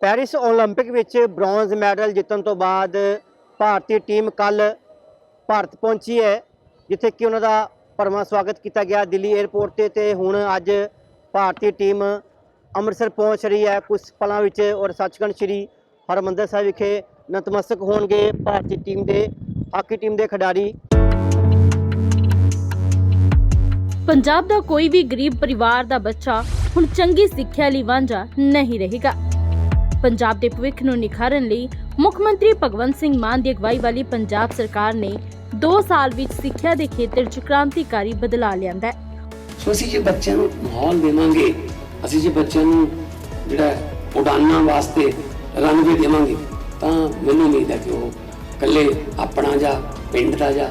Paris 올림픽 ਵਿੱਚ bronze medal ਜਿੱਤਣ ਤੋਂ ਬਾਅਦ ਭਾਰਤੀ ਟੀਮ ਕੱਲ ਭਾਰਤ ਪਹੁੰਚੀ ਹੈ, ਜਿੱਥੇ ਕਿ ਉਹਨਾਂ ਦਾ ਪਰਮਾ ਸਵਾਗਤ ਕੀਤਾ ਗਿਆ ਦਿੱਲੀ 에ਅਰਪੋਰਟ ਤੇ ਤੇ ਹੁਣ ਅੱਜ ਭਾਰਤੀ ਟੀਮ ਅੰਮ੍ਰਿਤਸਰ ਪਹੁੰਚ ਰਹੀ ਹੈ। ਕੁਝ ਪਲਾਂ ਵਿੱਚ ਔਰ ਸੱਚਖੰਡ ਸ੍ਰੀ ਹਰਮੰਦਰ ਸਾਹਿਬ ਵਿਖੇ ਨਤਮਸਤਕ ਹੋਣਗੇ ਭਾਰਤੀ ਟੀਮ ਦੇ, ਹਾਕੀ ਟੀਮ ਦੇ ਖਿਡਾਰੀ। ਪੰਜਾਬ ਦਾ ਕੋਈ ਵੀ ਗਰੀਬ ਪਰਿਵਾਰ ਦਾ ਬੱਚਾ ਹੁਣ ਚੰਗੀ ਸਿੱਖਿਆ ਲਈ ਵਾਂਝਾ ਨਹੀਂ ਰਹੇਗਾ। ਪੰਜਾਬ ਦੇ ਭਵਿੱਖ ਨੂੰ ਨਿਖਾਰਨ ਲਈ ਮੁੱਖ ਮੰਤਰੀ ਭਗਵੰਤ ਸਿੰਘ ਮਾਨ ਦੀ ਅਗਵਾਈ ਵਾਲੀ ਪੰਜਾਬ ਸਰਕਾਰ ਨੇ 2 ਸਾਲ ਵਿੱਚ ਸਿੱਖਿਆ ਦੇ ਖੇਤਰ 'ਚ ਕ੍ਰਾਂਤੀਕਾਰੀ ਬਦਲਾਅ ਲਿਆਂਦਾ ਹੈ। ਸੋ ਅਸੀਂ ਜੇ ਬੱਚਿਆਂ ਨੂੰ ਮਾਹੌਲ ਦੇਵਾਂਗੇ, ਅਸੀਂ ਜੇ ਬੱਚਿਆਂ ਨੂੰ ਜਿਹੜਾ ਉਡਾਨਾਂ ਵਾਸਤੇ ਰਨਵੇ ਦੇਵਾਂਗੇ, ਤਾਂ ਮੈਨੂੰ ਉਮੀਦ ਹੈ ਕਿ ਉਹ ਇਕੱਲੇ ਆਪਣਾ ਜਾਂ ਪਿੰਡ ਦਾ ਜਾਂ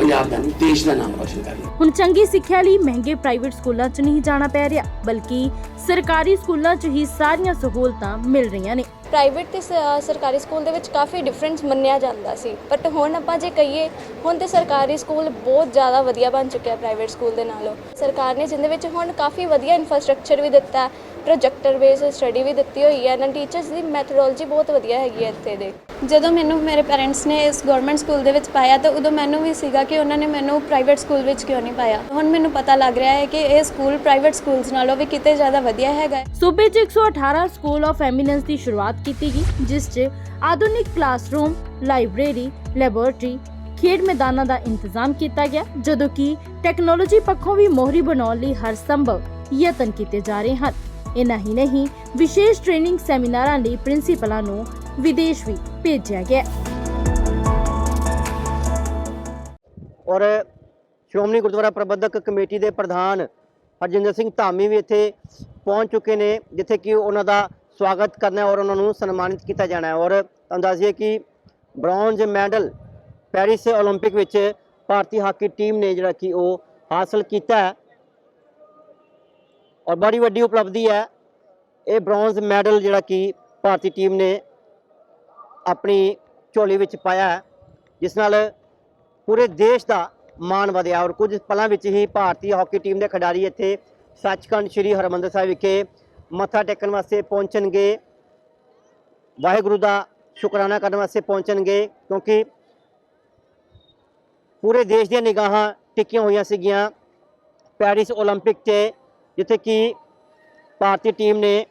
ਪੰਜਾਬ ਦਾ ਨਹੀਂ, ਦੇਸ਼ ਦਾ ਨਾਮ ਰੋਸ਼ਨ ਕਰਨਗੇ ਹੁਣ ਚੰਗੀ ਸਿੱਖਿਆ ਲਈ ਮਹਿੰਗੇ ਪ੍ਰਾਈਵੇਟ ਸਕੂਲਾਂ 'ਚ ਨਹੀਂ ਜਾਣਾ ਪੈ ਰਿਹਾ, ਬਲਕਿ ਸਰਕਾਰੀ ਸਕੂਲਾਂ 'ਚ ਹੀ ਸਾਰੀਆਂ ਸਹੂਲਤਾਂ ਮਿਲ ਰਹੀਆਂ ਨੇ। ਪ੍ਰਾਈਵੇਟ ਤੇ ਸਰਕਾਰੀ ਸਕੂਲ ਦੇ ਵਿੱਚ ਕਾਫੀ ਡਿਫਰੈਂਸ ਮੰਨਿਆ ਜਾਂਦਾ ਸੀ। ਬਟ ਹੁਣ ਆਪਾਂ ਜੇ ਕਹੀਏ ਹੁਣ ਤੇ ਸਰਕਾਰੀ ਸਕੂਲ ਬਹੁਤ ਜ਼ਿਆਦਾ ਵਧੀਆ ਬਣ ਚੁੱਕਿਆ ਪ੍ਰਾਈਵੇਟ ਸਕੂਲ ਦੇ ਨਾਲੋਂ। ਸਰਕਾਰ ਨੇ ਜਿੰਦੇ ਵਿੱਚ ਹੁਣ ਕਾਫੀ ਵਧੀਆ ਇਨਫਰਾਸਟ੍ਰਕਚਰ ਵੀ ਦਿੱਤਾ ਪ੍ਰੋਜੈਕਟਰ ਬੇਸ ਸਟੱਡੀ ਵੀ ਦਿੱਤੀ ਹੋਈ ਹੈ ਨਾ ਟੀਚਰਸ ਦੀ ਮੈਥਡੋਲੋਜੀ ਬਹੁਤ ਵਧੀਆ ਹੈਗੀ ਹੈ ਇੱਥੇ ਦੇ। ਜਦੋਂ ਮੈਨੂੰ ਮੇਰੇ ਪੈਰੈਂਟਸ ਨੇ ਇਸ ਗਵਰਨਮੈਂਟ ਸਕੂਲ ਦੇ ਵਿੱਚ ਪਾਇਆ ਤਾਂ ਉਦੋਂ ਮੈਨੂੰ ਵੀ ਸੀਗਾ ਕਿ ਉਹਨਾਂ ਨੇ ਮੈਨੂੰ ਪ੍ਰਾਈਵੇਟ ਸਕੂਲ ਵਿੱਚ ਕਿਉਂ ਨਹੀਂ ਪਾਇਆ। ਹੁਣ ਮੈਨੂੰ ਪਤਾ ਲੱਗ ਰਿਹਾ ਹੈ ਕਿ ਇਹ ਸਕੂਲ ਪ੍ਰਾਈਵੇਟ ਸਕੂਲਸ ਨਾਲੋਂ ਵੀ ਕਿਤੇ ਜ਼ਿਆਦਾ ਵਧੀਆ ਹੈਗਾ। ਸੂਬੇ 'ਚ 118 ਸਕੂਲ ਆਫ ਐਮੀਨੈਂਸ ਦੀ ਸ਼ੁਰੂਆਤ ਕੀਤੀ ਗਈ ਜਿਸ 'ਚ ਆਧੁਨਿਕ ਕਲਾਸਰੂਮ, ਲਾਇਬ੍ਰੇਰੀ, ਲੈਬੋਰੇਟਰੀ, ਖੇਡ ਮੈਦਾਨਾਂ ਦਾ ਇੰਤਜ਼ਾਮ ਕੀਤਾ ਗਿਆ ਜਦੋਂ ਕਿ ਟੈਕਨੋਲੋਜੀ ਪੱਖੋਂ ਵੀ ਮੋਹਰੀ ਬਣਾਉਣ ਲਈ ਹਰ ਸੰਭਵ ਯਤਨ ਕੀਤੇ ਜਾ ਰਹੇ ਹਨ। ਇਨਾ ਹੀ ਨਹੀਂ ਵਿਸ਼ੇਸ਼ ਟ੍ਰੇਨਿੰਗ ਸੈਮੀਨਾਰਾਂ ਲਈ ਪ੍ਰਿੰਸੀਪਲਾਂ ਨੂੰ ਵਿਦੇਸ਼ ਵੀ ਭੇਜਿਆ ਗਿਆ। ਔਰ ਸ਼੍ਰੋਮਣੀ ਗੁਰਦੁਆਰਾ ਪ੍ਰਬੰਧਕ ਕਮੇਟੀ ਦੇ ਪ੍ਰਧਾਨ ਹਰਜਿੰਦਰ ਸਿੰਘ ਧਾਮੀ ਵੀ ਇੱਥੇ ਪਹੁੰਚ ਚੁੱਕੇ ਨੇ ਜਿੱਥੇ ਕਿ ਉਹਨਾਂ ਦਾ ਸਵਾਗਤ ਕਰਨਾ ਹੈ ਔਰ ਉਹਨਾਂ ਨੂੰ ਸਨਮਾਨਿਤ ਕੀਤਾ ਜਾਣਾ ਹੈ ਔਰ ਤੁਹਾਨੂੰ ਦੱਸ ਦਈਏ ਕਿ ਬ੍ਰੌਂਜ਼ ਮੈਡਲ ਪੈਰਿਸ 올림픽 ਵਿੱਚ ਭਾਰਤੀ ਹਾਕੀ ਟੀਮ ਨੇ ਜਿਹੜਾ ਕਿ ਉਹ ਹਾਸਲ ਕੀਤਾ ਹੈ ਔਰ ਬੜੀ ਵੱਡੀ ਉਪਲਬਧੀ ਹੈ ਇਹ ਬ੍ਰੌਂਜ਼ ਮੈਡਲ ਜਿਹੜਾ ਕਿ ਭਾਰਤੀ ਟੀਮ ਨੇ ਆਪਣੀ ਝੋਲੀ ਵਿੱਚ ਪਾਇਆ ਹੈ ਜਿਸ ਨਾਲ ਪੂਰੇ ਦੇਸ਼ ਦਾ ਮਾਣ ਵਧਿਆ ਔਰ ਕੁਝ ਪਲਾਂ ਵਿੱਚ ਹੀ ਭਾਰਤੀ ਹਾਕੀ ਟੀਮ ਦੇ ਖਿਡਾਰੀ ਇੱਥੇ ਸੱਚਖੰਡ ਸ੍ਰੀ ਹਰਿਮੰਦਰ ਸਾਹਿਬ ਵਿਖੇ ਮੱਥਾ ਟੇਕਣ ਵਾਸਤੇ ਪਹੁੰਚਣਗੇ ਵਾਹਿਗੁਰੂ ਦਾ ਸ਼ੁਕਰਾਨਾ ਕਰਨ ਵਾਸਤੇ ਪਹੁੰਚਣਗੇ ਕਿਉਂਕਿ ਪੂਰੇ ਦੇਸ਼ ਦੀਆਂ ਨਿਗਾਹਾਂ ਟਿਕੀਆਂ ਹੋਈਆਂ ਸੀਗੀਆਂ ਪੈਰਿਸ 올림픽 ਤੇ ਜਿੱਥੇ ਕਿ ਭਾਰਤੀ ਟੀਮ ਨੇ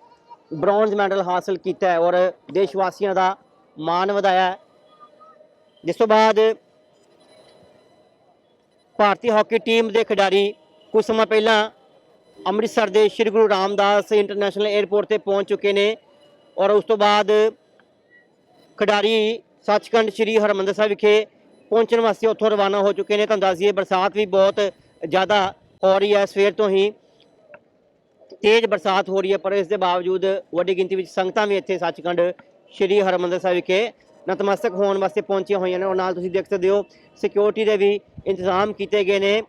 ਬ੍ਰੌਂਜ਼ ਮੈਡਲ ਹਾਸਲ ਕੀਤਾ ਹੈ ਔਰ ਦੇਸ਼ ਵਾਸੀਆਂ ਦਾ ਮਾਣ ਵਧਾਇਆ ਹੈ ਜਿਸ ਤੋਂ ਬਾਅਦ ਭਾਰਤੀ ਹਾਕੀ ਟੀਮ ਦੇ ਖਿਡਾਰੀ ਕੁਝ ਸਮਾਂ ਪਹਿਲਾਂ ਅੰਮ੍ਰਿਤਸਰ ਦੇ ਸ੍ਰੀ ਗੁਰੂ ਰਾਮਦਾਸ ਇੰਟਰਨੈਸ਼ਨਲ 에ਅਰਪੋਰਟ ਤੇ ਪਹੁੰਚ ਚੁੱਕੇ ਨੇ ਔਰ ਉਸ ਤੋਂ ਬਾਅਦ ਖਿਡਾਰੀ ਸੱਚਖੰਡ ਸ੍ਰੀ ਹਰਮੰਦਰ ਸਾਹਿਬ ਵਿਖੇ ਪਹੁੰਚਣ ਵਾਸਤੇ ਉੱਥੋਂ ਰਵਾਨਾ ਹੋ ਚੁੱਕੇ ਨੇ। ਤੁਹਾਨੂੰ ਦੱਸ ਦਈਏ, ਬਰਸਾਤ ਵੀ ਬਹੁਤ ਜ਼ਿਆਦਾ ਹੋ ਰਹੀ ਹੈ। ਸਵੇਰ ਤੋਂ ਹੀ ਤੇਜ਼ ਬਰਸਾਤ ਹੋ ਰਹੀ ਹੈ, ਪਰ ਇਸ ਦੇ ਬਾਵਜੂਦ ਵੱਡੀ ਗਿਣਤੀ ਵਿੱਚ ਸੰਗਤਾਂ ਵੀ ਇੱਥੇ ਸੱਚਖੰਡ ਸ੍ਰੀ ਹਰਮੰਦਰ ਸਾਹਿਬ ਵਿਖੇ ਨਤਮਸਤਕ ਹੋਣ ਵਾਸਤੇ ਪਹੁੰਚੀਆਂ ਹੋਈਆਂ ਨੇ ਔਰ ਨਾਲ ਤੁਸੀਂ ਦੇਖ ਸਕਦੇ ਹੋ ਸਿਕਿਉਰਿਟੀ ਦੇ ਵੀ ਇੰਤਜ਼ਾਮ ਕੀਤੇ ਗਏ ਨੇ।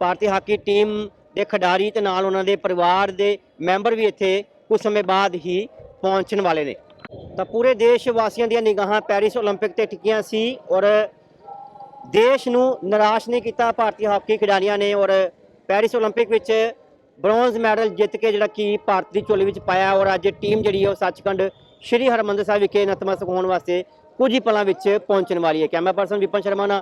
ਭਾਰਤੀ ਹਾਕੀ ਟੀਮ ਦੇ ਖਿਡਾਰੀ ਤੇ ਨਾਲ ਉਹਨਾਂ ਦੇ ਪਰਿਵਾਰ ਦੇ ਮੈਂਬਰ ਵੀ ਇੱਥੇ ਕੁਝ ਸਮੇਂ ਬਾਅਦ ਹੀ ਪਹੁੰਚਣ ਵਾਲੇ ਨੇ ਤਾਂ ਪੂਰੇ ਦੇਸ਼ ਵਾਸੀਆਂ ਦੀਆਂ ਨਿਗਾਹਾਂ ਪੈਰਿਸ 올림픽 ਤੇ ਟਿਕੀਆਂ ਸੀ ਔਰ ਦੇਸ਼ ਨੂੰ ਨਿਰਾਸ਼ ਨਹੀਂ ਕੀਤਾ ਭਾਰਤੀ ਹਾਕੀ ਖਿਡਾਰੀਆਂ ਨੇ ਔਰ ਪੈਰਿਸ 올림픽 ਵਿੱਚ ਬ੍ਰੌਂਜ਼ ਮੈਡਲ ਜਿੱਤ ਕੇ ਜਿਹੜਾ ਕਿ ਭਾਰਤ ਦੀ ਝੋਲੀ ਵਿੱਚ ਪਾਇਆ ਔਰ ਅੱਜ ਟੀਮ ਜਿਹੜੀ ਹੈ ਉਹ ਸੱਚਖੰਡ ਸ੍ਰੀ ਹਰਮੰਦਰ ਸਾਹਿਬ ਵਿਖੇ ਨਤਮਸਤਕ ਹੋਣ ਵਾਸਤੇ ਕੁਝ ਹੀ ਪਲਾਂ ਵਿੱਚ ਪਹੁੰਚਣ ਵਾਲੀ ਹੈ ਕੈਮਰਾ ਪਰਸਨ ਵਿਪਨ ਸ਼ਰਮਾ ਨਾਲ